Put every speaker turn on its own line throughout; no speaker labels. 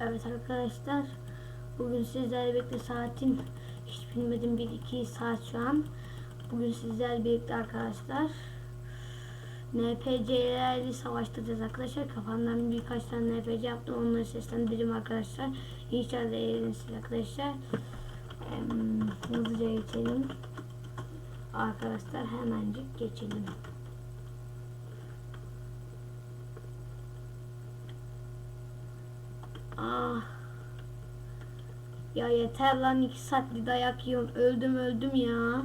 Evet arkadaşlar. Bugün sizlerle birlikte saatin hiç bilmedim 1-2 saat şu an. Bugün sizlerle birlikte arkadaşlar. NPC'lerle savaştıracağız arkadaşlar. Kafamdan birkaç tane NPC yaptım. Onları seslendireceğim arkadaşlar. İnşallah eğlenirsiniz arkadaşlar. Hızlıca geçelim. Arkadaşlar hemencik geçelim. Ah. Ya yeter lan iki saatli dayak yiyorum. Öldüm öldüm ya.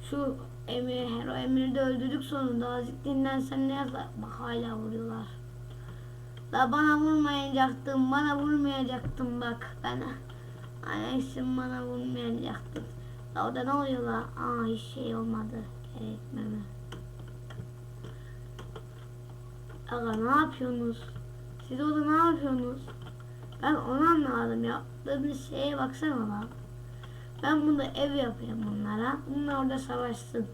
Şu Emir, Hero Emir'i de öldürdük sonunda. Azıcık dinlensen ne yazar? Bak hala vuruyorlar. La bana vurmayacaktın, bana vurmayacaktın bak. Ben Anaysin bana vurmayacaktın. La o da ne oluyor la? Aa hiç şey olmadı. Gerekmeme. Aga ne yapıyorsunuz? Siz orada ne yapıyorsunuz? Ben onu anlamadım ya. Bir şeye baksana lan. Ben burada ev yapayım bunlara. Bunlar orada savaşsın.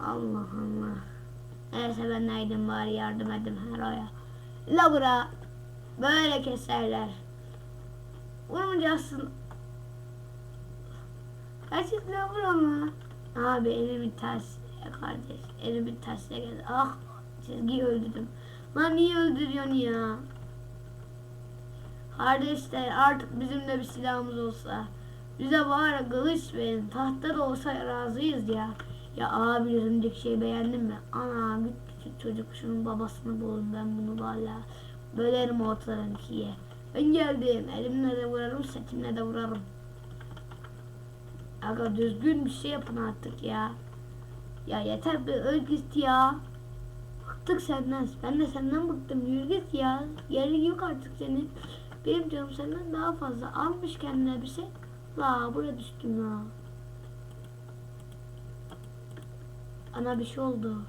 Allah Allah. Neyse ben neydim bari yardım edin Hero'ya. La bura. Böyle keserler. Vurmayacaksın. Gerçekten vur ama. Abi elimi ters kardeş. Elimi tersine geldi. Ah çizgiyi öldürdüm. Lan niye öldürüyorsun ya? Kardeşler artık bizim de bir silahımız olsa. Bize bari kılıç verin. Tahta da olsa razıyız ya. Ya abi örümcek şey beğendin mi? Ana bir küçük çocuk şunun babasını bulun ben bunu valla. Bölerim ortadan ikiye. Ben geldim. Elimle de vurarım, setimle de vurarım. Aga düzgün bir şey yapın artık ya. Ya yeter bir öl git ya. Bıktık senden. Ben de senden bıktım. Yürü git ya. Yerin yok artık senin. Benim canım senden daha fazla. Almış kendine bir şey. La buraya düştüm la. Ana bir şey oldu.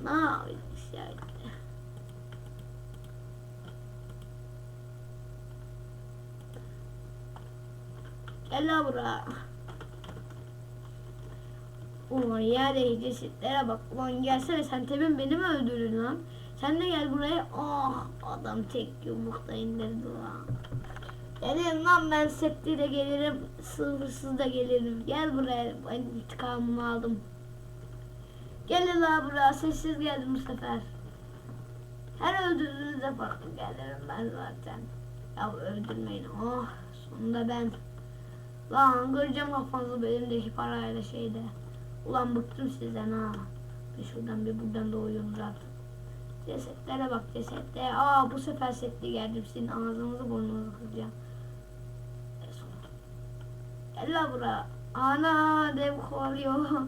Ana oldu. Gel la buraya. Ulan yerde cesetlere bak. Ulan gelsene sen temin beni mi öldürdün lan? Sen de gel buraya. Oh adam tek yumrukla indirdi lan. Gelirim lan ben setli de gelirim. Sıfırsız da gelirim. Gel buraya. Ben intikamımı aldım. Gelin la buraya. Sessiz geldim bu sefer. Her öldürdüğünüzde farklı gelirim ben zaten. Ya öldürmeyin. Oh sonunda ben. Lan kıracağım kafanızı belimdeki parayla şeyde. Ulan bıktım sizden ha. Bir şuradan bir buradan doğuyorum zaten. Cesetlere bak cesetlere. Aa bu sefer setli geldim. Sizin ağzınızı burnunuzu kıracağım. Gel lan buraya. Ana dev kovalıyor.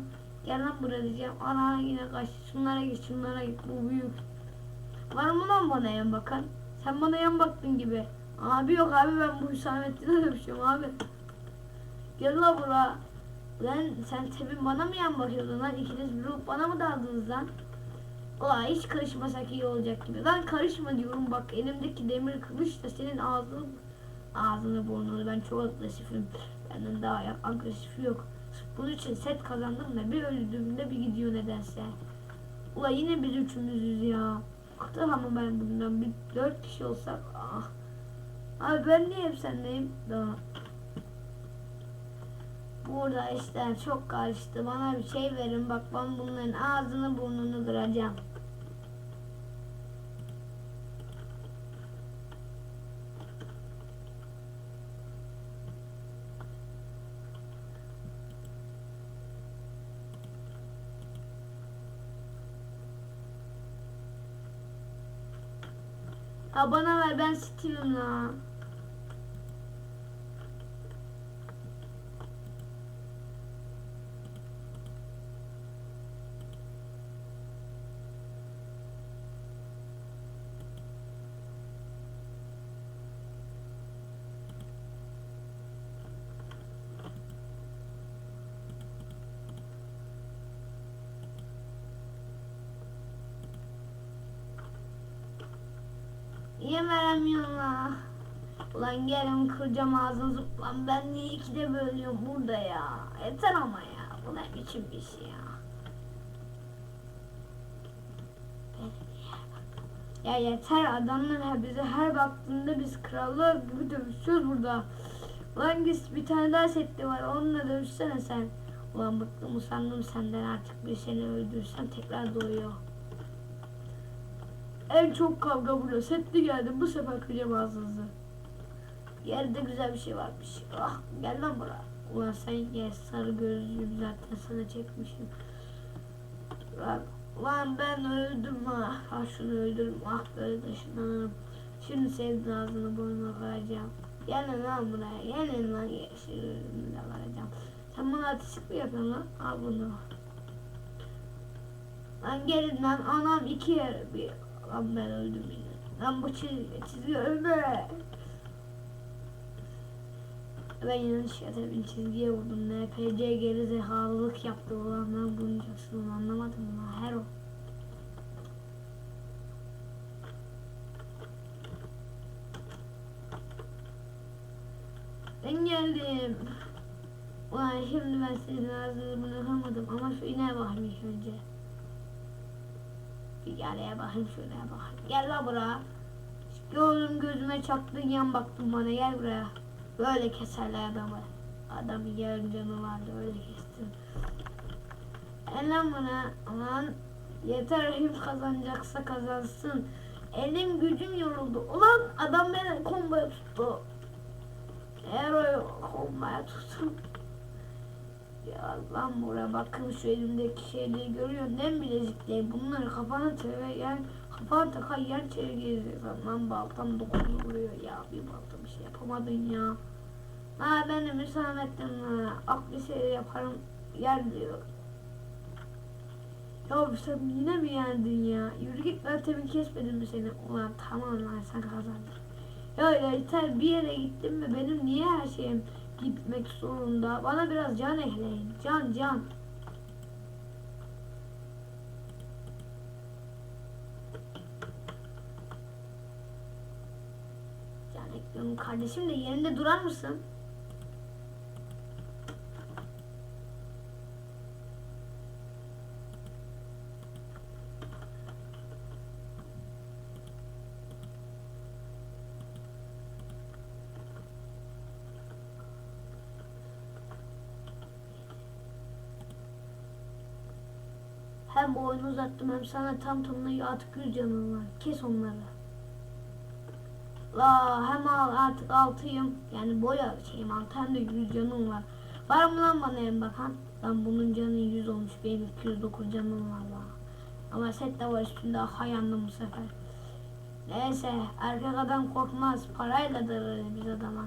Gel lan buraya diyeceğim. Ana yine kaç. Şunlara git şunlara git. Bu büyük. Var mı lan bana yan bakan? Sen bana yan baktın gibi. Abi yok abi ben bu Hüsamettin'e dövüşüyorum abi. Gel lan buraya. Lan sen tabi bana mı yan bakıyordun lan? İkiniz bir bana mı daldınız lan? Ulan hiç karışmasak iyi olacak gibi. Lan karışma diyorum bak elimdeki demir kılıç da senin ağzını ağzını burnunu ben çok agresifim. Benden daha agresifi yok. Bunun için set kazandım da bir öldüğümde bir gidiyor nedense. Ulan yine biz üçümüzüz ya. Bıktım ama ben bundan bir dört kişi olsak ah. Abi ben niye hep sendeyim? Daha. Burada işler çok karıştı. Bana bir şey verin. Bak ben bunların ağzını burnunu kıracağım. Ha bana ver ben Steve'im la. Niye veremiyorsun la? Ulan gelin kıracağım ağzınızı. Lan ben niye ikide bölüyorum burada ya? Yeter ama ya. Bu ne biçim bir şey ya? Ya yeter adamlar bize her baktığında biz krallar gibi dövüşüyoruz burada. Ulan git bir tane daha setli var onunla dövüşsene sen. Ulan bıktım usandım senden artık bir seni öldürsem tekrar doğuyor. En çok kavga burada. Setli geldim bu sefer kıracağım ağzınızı. Yerde güzel bir şey varmış. Ah gel lan buraya. Ulan sen gel sarı gözlüyüm zaten sana çekmişim. Ulan, ulan ben öldüm ha. Ah şunu öldürürüm. Ah böyle taşınırım. Şimdi sevdin ağzını boynuna kıracağım. Gelin lan buraya. Gelin lan yeşilini de kıracağım. Sen bana ateşlik mi yapıyorsun lan? Al bunu. Lan gelin lan anam iki yer bir. Lan ben öldüm yine. Lan bu çizgi, çizgi ölme. Ben yanlış yatırım çizgiye vurdum. NPC geri zekalılık yaptı ulan ben bulunacaksın onu anlamadım lan her o. Ben geldim. Ulan şimdi ben senin ağzını bunu kırmadım ama şu ineğe ilk önce. Bir yaraya bakayım şuraya bakayım. Gel lan buraya. Gördüm gözüme çaktın yan baktın bana gel buraya. Böyle keserler adamı. Adamı yarım canı vardı öyle kestim. El lan bana aman yeter kim kazanacaksa kazansın. Elim gücüm yoruldu. Ulan adam beni komboya tuttu. Eğer o komboya tuttum. Ya lan buraya bakın şu elimdeki şeyleri görüyorsun değil mi bilezikleri? Bunları kafana çevir yani kafana takar yer çevir gezeceksin. Lan baltam vuruyor ya bir balta bir şey yapamadın ya. Ha ben de müsamettim. Aklı şey yaparım yer diyor. Ya sen yine mi yendin ya? Yürü git ben temin kesmedim mi seni? Ulan tamam lan sen kazandın. Ya yeter bir yere gittim mi benim niye her şeyim gitmek zorunda? Bana biraz can ekleyin. Can can. Can ekliyorum kardeşim de yerinde durar mısın? Hem boynu uzattım hem sana tam tamına artık yüz canım var. Kes onları. La hem al artık altıyım. Yani boya şeyim altı hem de yüz canım var. Var mı lan bana en bakan? Lan bunun canı 100 olmuş. Benim 209 canım var la. Ama set de var üstünde. Ha yandım bu sefer. Neyse erkek adam korkmaz. Parayla dararız biz adama.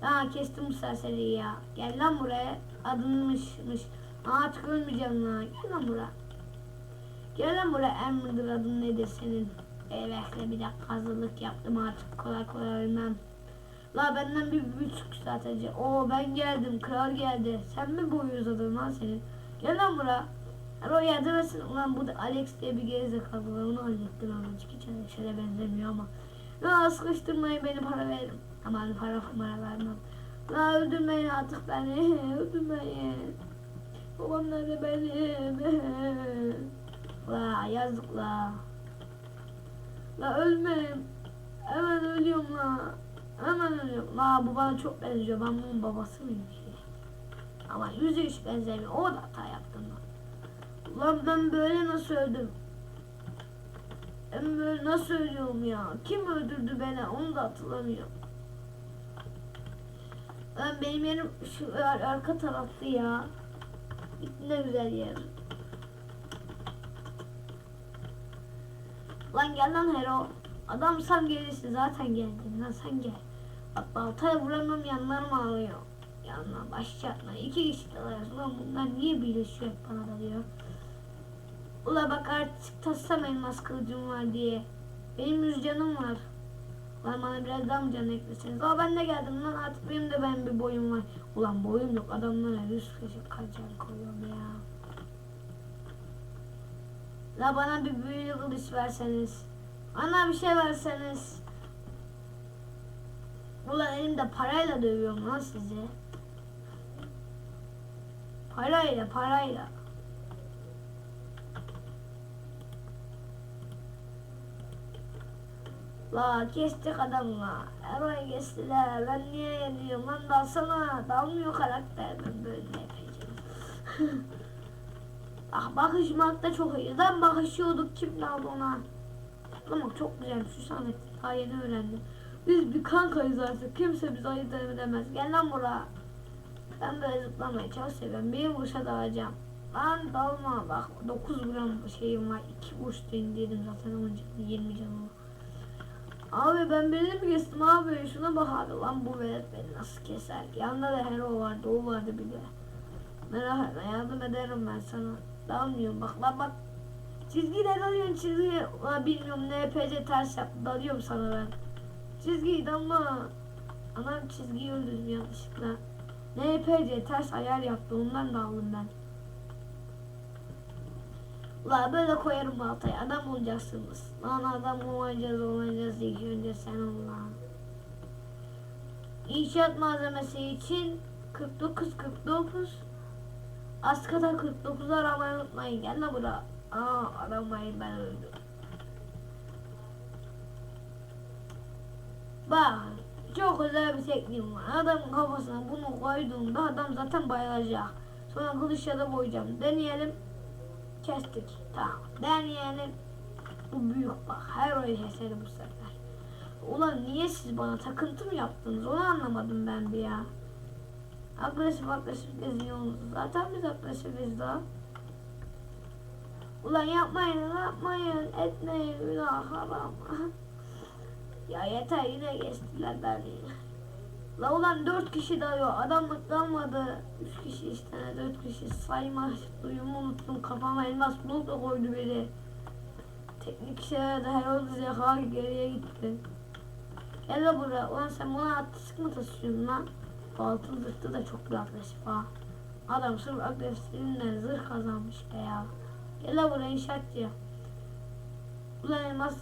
Ha kestim bu serseriyi ya. Gel lan buraya. Adınmışmış. Artık ölmeyeceğim lan. Gel lan buraya. Gel lan buraya. Emre'dir adın nedir senin? Evet bir dakika hazırlık yaptım artık kolay kolay ölmem. La benden bir buçuk strateji. Oo ben geldim kral geldi. Sen mi boyu uzadın lan senin? Gel lan buraya. Ero yardım etsin. Ulan bu da Alex diye bir gerizekalı var. Onu hallettim ama. Hiç Alex'e benzemiyor ama. Ya sıkıştırmayın beni para veririm. Aman para para vermem. La öldürmeyin artık beni. Öldürmeyin. Babam nerede benim? La yazık la. La ölmeyeyim. Hemen ölüyorum la. Hemen ölüyorum. La bu bana çok benziyor. Ben bunun babası mıyım ki? Ama yüzü hiç benzemiyor. O da hata yaptım lan. Ulan ben böyle nasıl öldüm? Ben böyle nasıl ölüyorum ya? Kim öldürdü beni? Onu da hatırlamıyorum. Ben benim yerim şu ar- arka tarafta ya. Ne güzel yer. Lan gel lan Hero. Adam sen gelirsin zaten geldin lan sen gel. Bak baltaya vuramam yanlarım ağrıyor. Yanlar baş çatma. İki kişi dalıyoruz. Ulan bunlar niye birleşiyor bana da diyor. Ula bak artık tassam elmas kılıcım var diye. Benim yüz canım var. Lan bana biraz daha mı can ekleseniz? Aa ben de geldim lan artık benim de ben bir boyum var. Ulan boyum yok adamlara yüz kaşık can koyuyorum ya. La bana bir büyülü kılıç verseniz. Bana bir şey verseniz. Ulan elimde parayla dövüyorum lan sizi. Parayla parayla. La kestik adamla. Ero'yu kestiler. Ben niye yeniyorum lan dalsana. Dalmıyor karakter. Ben böyle yapacağım. ah bakışmak da çok iyi. Lan bakışıyorduk kim lan ona. Zıplamak çok güzel. Şu Samet daha yeni öğrendim. Biz bir kankayız artık. Kimse bizi ayırt edemez. Gel lan buraya. Ben böyle zıplamayı çok seviyorum. Bir vuruşa dalacağım. Lan dalma bak 9 gram şeyim var. 2 vuruşta indirdim zaten 10 canı 20 canı var. Abi ben birini mi kestim abi? Şuna bak abi lan bu velet beni nasıl keser? Yanında da hero vardı o vardı bir de. Merak etme yardım ederim ben sana. Dalmıyorum bak lan bak. Çizgiyle dalıyorsun çizgi. Ulan bilmiyorum NPC ters yaptı dalıyorum sana ben. Çizgiyi dalma. Anam çizgiyi öldürdüm yanlışlıkla. NPC ters ayar yaptı ondan da aldım ben. Ulan böyle koyarım baltayı adam olacaksınız. Lan adam olacağız olacağız ilk önce sen ol lan. İnşaat malzemesi için 49 49 Askada 49 aramayı unutmayın. Gel lan buraya. Aa aramayı ben öldüm. Bak çok özel bir tekniğim var. Adamın kafasına bunu koyduğumda adam zaten bayılacak. Sonra kılıçla da boyayacağım. Deneyelim. Kestik. Tamam. Deneyelim. Bu büyük bak. Her oyu keserim bu sefer. Ulan niye siz bana takıntı mı yaptınız? Onu anlamadım ben bir ya. Agresif agresif geziyorsunuz. Zaten biz agresifiz daha. Ulan yapmayın yapmayın. Etmeyin günah haram. ya yeter yine geçtiler beni. La ulan dört kişi dalıyor. Adamlık kalmadı. Üç kişi işte dört kişi sayma duyumu unuttum. Kafama elmas blok da koydu biri. Teknik şeyler de herhalde zeka geriye gitti. Gel buraya. Ulan sen buna artistik mi taşıyorsun lan? Altın zırhtı da çok bir agresif ha. Adam sırf agresifliğinden zırh kazanmış be ya. Gel buraya inşaatçı. Ulan elmas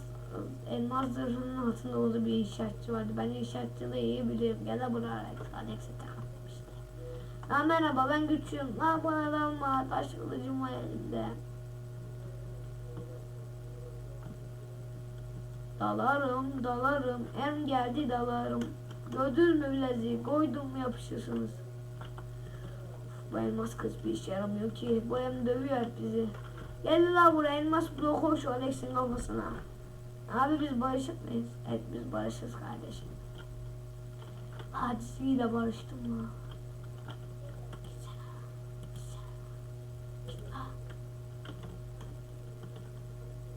elmas zırhının altında olduğu bir inşaatçı vardı. Ben inşaatçılığı iyi biliyorum. Gel la buraya Alex. Alex'e takalım işte. Ha merhaba ben güçlüyüm. Ha bana dalma. Taş kılıcım var elimde. Dalarım, dalarım. Em geldi dalarım. Gördünüz mü bileziği? Koydum mu yapışırsınız. Bu elmas kız bir işe yaramıyor ki. Bu hem dövüyor hep bizi. Gel la buraya elmas bloğu koy şu Alex'in kafasına. Abi biz barışık mıyız? Evet biz barışız kardeşim. Hadisiyle barıştım la.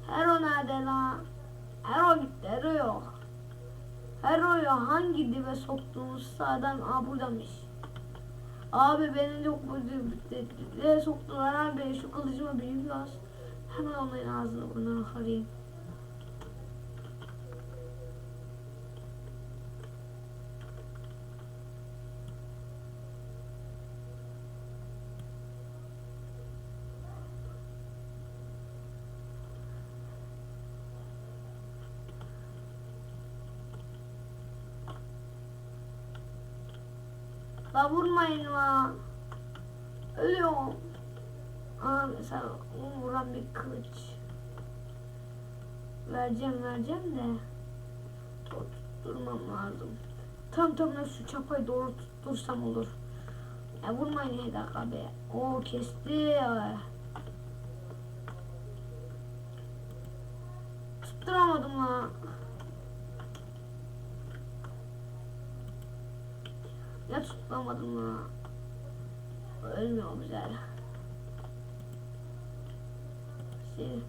Hero nerede la? Hero gitti, Hero yok. Hero'yu hangi dibe soktuğunuzsa adam aa buradamış. Abi beni çok bu soktular abi şu kılıcıma büyük las. Hemen onların ağzını burnunu kırayım. La vurmayın la. Ölüyorum. Aa mesela onu vuran bir kılıç. Vereceğim vereceğim de. Tutturmam lazım. Tam tam şu çapayı doğru tuttursam olur. Ya vurmayın Hedak abi. O kesti. Tutturamadım la. Tutamadım la. Ölmüyor güzel. Şey.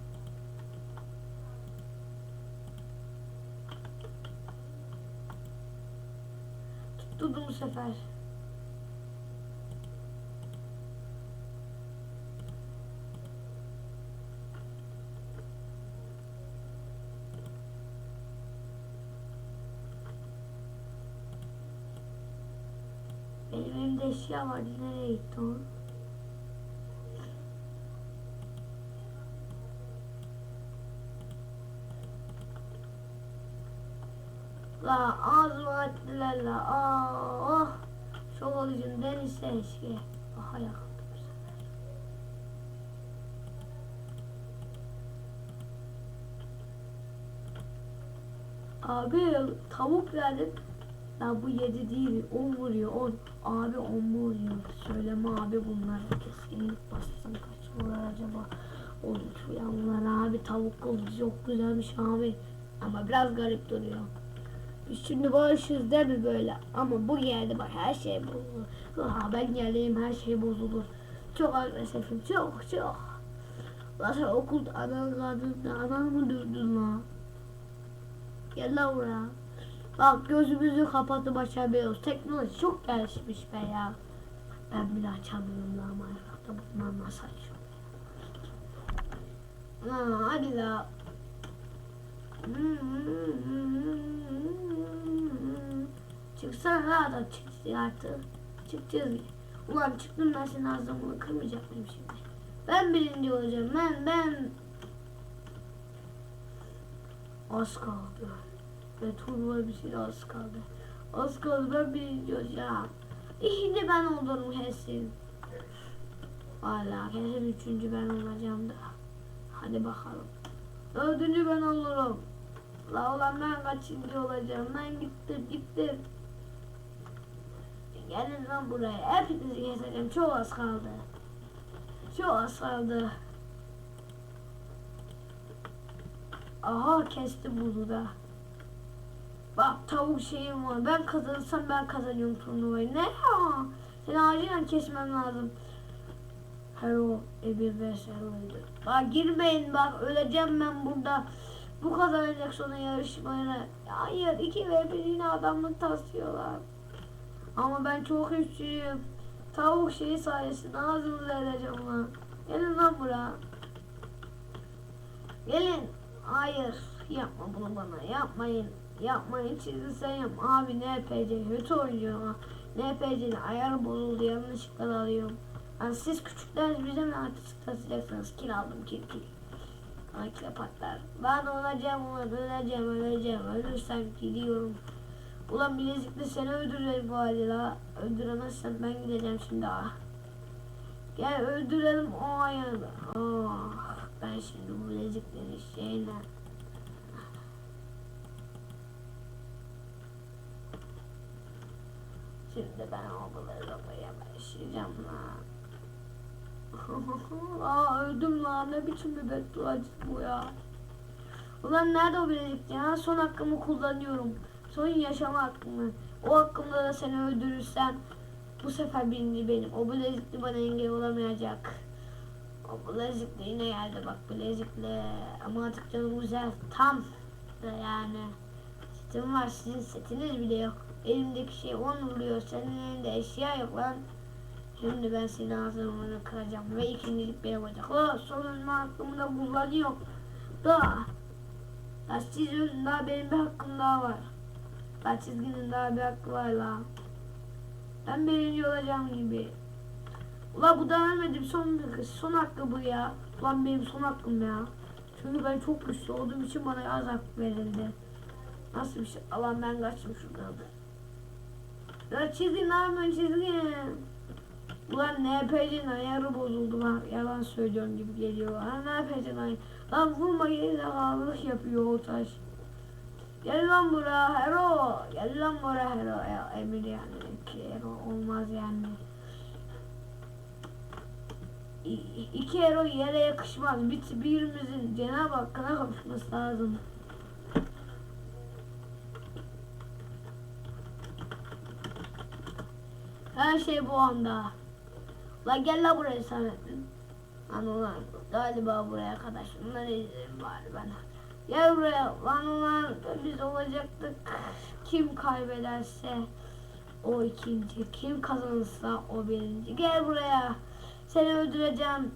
Tutturdum bu sefer. Benim elimde eşya vardı. Nereye gitti? La ağzıma la. Aa, oh. Şok olucum denizse eşki. Aha sefer. Abi tavuk verdim. Ya bu 7 değil 10 vuruyor 10. Abi 10 mu vuruyor? Söyleme abi bunlar. Kesinlik bastım kaç vurar acaba? 13 uyanlar abi tavuk kılıcı çok güzelmiş abi. Ama biraz garip duruyor. Biz şimdi barışız değil mi böyle? Ama bu geldi bak her şey bozulur. Ha ben geleyim her şey bozulur. Çok agresifim çok çok. Lan sen okulda anan kadınla anan mı durdun lan? Gel lan buraya. Bak gözümüzü kapatıp açabiliyoruz. Teknoloji çok gelişmiş be ya. Ben bile açamıyorum lan Minecraft'ta bunlar nasıl açıyor? Ha, hadi la. Çıksana la da çık artık. Çıkacağız. Ulan çıktım ben senin ağzını kırmayacak mıyım şimdi? Ben birinci olacağım. Ben ben. Az kaldı. Ve turnuva bir şey az kaldı. Az kaldı ben birinci olacağım. E Şimdi ben olurum kesin. Valla kesin üçüncü ben olacağım da. Hadi bakalım. Dördüncü ben olurum. La ulan ben kaçıncı olacağım? Ben gittim gittim. Gelin lan buraya. Hepinizi keseceğim. Çok az kaldı. Çok az kaldı. Aha kestim bunu da. Bak tavuk şeyim var. Ben kazanırsam ben kazanıyorum turnuvayı. Ne ya? Seni acilen kesmem lazım. Hero Ebir vs Hero'ydu. Bak girmeyin bak öleceğim ben burada. Bu kazanacak sonra yarışmaya. Hayır iki ve bir yine adamlık taslıyorlar. Ama ben çok güçlüyüm. Tavuk şeyi sayesinde ağzınıza edeceğim lan. Gelin lan buraya. Gelin. Hayır. Yapma bunu bana. Yapmayın. Yapmayın. Yap. Abi NPC kötü oynuyor ha. NPC'nin ayarı bozuldu. Yanlışlıkla alıyorum. Yani siz küçükler bize mi artistik taşıyacaksınız? Kil aldım kil kil. Akile patlar. Ben olacağım öleceğim öleceğim. Ölürsem gidiyorum. Ulan bilezikle seni öldürürüm bu halde la. Öldüremezsem ben gideceğim şimdi ah. Gel öldürelim o ayağını. Ah, ben şimdi bu bilezikleri şeyle. Şimdi ben o bilezikleri başlayacağım la. Aa öldüm lan ne biçim bir beddua bu ya. Ulan nerede o bilezik ya? Son hakkımı kullanıyorum. Son yaşama hakkımı. O hakkımda da seni öldürürsem bu sefer birinci benim. O bilezikli bana engel olamayacak. O bilezikli yine geldi bak bilezikli. Ama artık canım güzel. Tam da yani. Setim var sizin setiniz bile yok. Elimdeki şey 10 vuruyor. Senin elinde eşya yok lan. Şimdi ben senin ağzını kıracağım ve ikincilik benim olacak. O sonunda hakkımı da kullanıyor. Da. Ya siz ölün daha benim bir hakkım daha var. Ben çizginin daha bir hakkı var la. Ben birinci olacağım gibi. Ula bu da ölmedim son son hakkı bu ya. Ulan benim son hakkım ya. Çünkü ben çok güçlü olduğum için bana az hak verildi. Nasıl bir şey? Alan ben kaçtım şuradan. Ya ne yapıyorsun çizgin? Ulan NPC'nin ayarı bozuldu lan. Yalan söylüyorum gibi geliyor. Ha NPC'nin ayarı. Lan vurma gerizekalık yapıyor o taş. Gel lan buraya hero. Gel lan buraya hero. Ya, emir yani. İki hero olmaz yani. İ- iki hero yere yakışmaz. Bir, birimizin Cenab-ı Hakk'a kavuşması lazım. Her şey bu anda. La gel la buraya Samet'in. Lan ulan galiba buraya kadar şunları izleyelim bari ben. Gel buraya lan ulan biz olacaktık. Kim kaybederse o ikinci. Kim kazanırsa o birinci. Gel buraya. Seni öldüreceğim.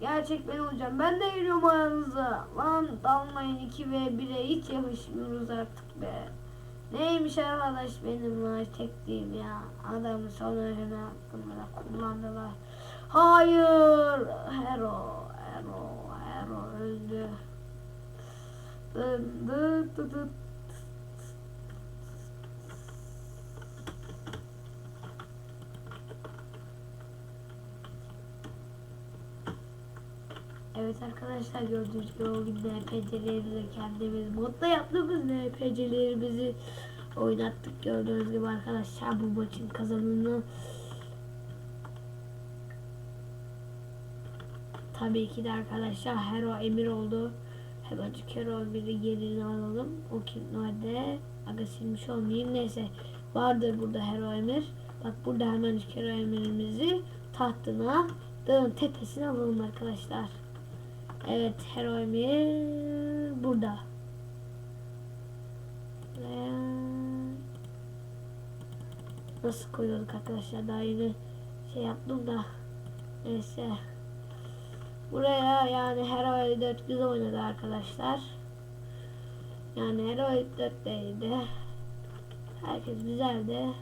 Gerçek ben olacağım. Ben de geliyorum aranıza. Lan dalmayın 2 ve 1'e hiç yakışmıyoruz artık be. Neymiş arkadaş benim lan tekliğim ya. Adamı son ölümü hakkında kullandılar. Hayır. Hero. Hero. Hero öldü. Dı dı dı dı. Evet arkadaşlar gördüğünüz gibi o gün NPC'lerimizi kendimiz modda yaptığımız NPC'lerimizi oynattık gördüğünüz gibi arkadaşlar bu maçın kazananı tabii ki de arkadaşlar Hero Emir oldu. Hemencik Hero Emir'i yerine alalım. O kim nerede? Aga silmiş olmayayım. Neyse vardır burada Hero Emir. Bak burada hemencik Hero Emir'imizi tahtına dağın tepesine alalım arkadaşlar. Evet Hero Emir burada. Nasıl koyuyorduk arkadaşlar? Daha yeni şey yaptım da. Neyse. Buraya yani Hero 54 güzel oynadı arkadaşlar. Yani Hero 54 değildi. Herkes güzeldi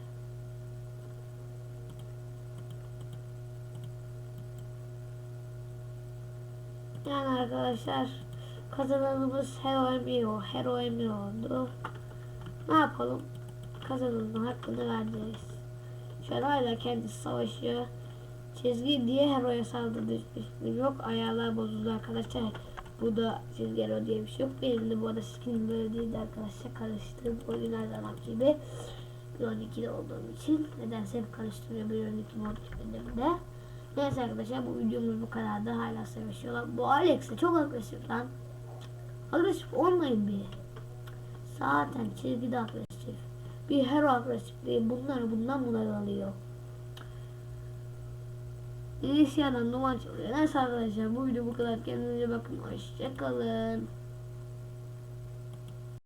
yani arkadaşlar kazananımız Hero Emir, Hero Emir oldu. Ne yapalım? Kazananın hakkını vereceğiz. An hala kendisi savaşıyor. Çizgi diye Hero'ya saldırdı yok? Ayarlar bozuldu arkadaşlar. Bu da çizgi Hero diye bir şey yok. Benim de bu arada skin böyle değildi arkadaşlar. Karıştırdım oyun her zaman gibi 12'de olduğum için nedense hep karıştırıyor bir önceki mod de Neyse arkadaşlar bu videomuz bu kadardı. Hala savaşıyorlar. Bu Alex çok agresif lan. Agresif olmayın bir. Zaten çizgide agresif. Bir hero agresif değil. Bunlar bundan bunlar alıyor. İlişkilerden duman çalıyor. Neyse arkadaşlar bu video bu kadar. Kendinize bakın. Hoşçakalın.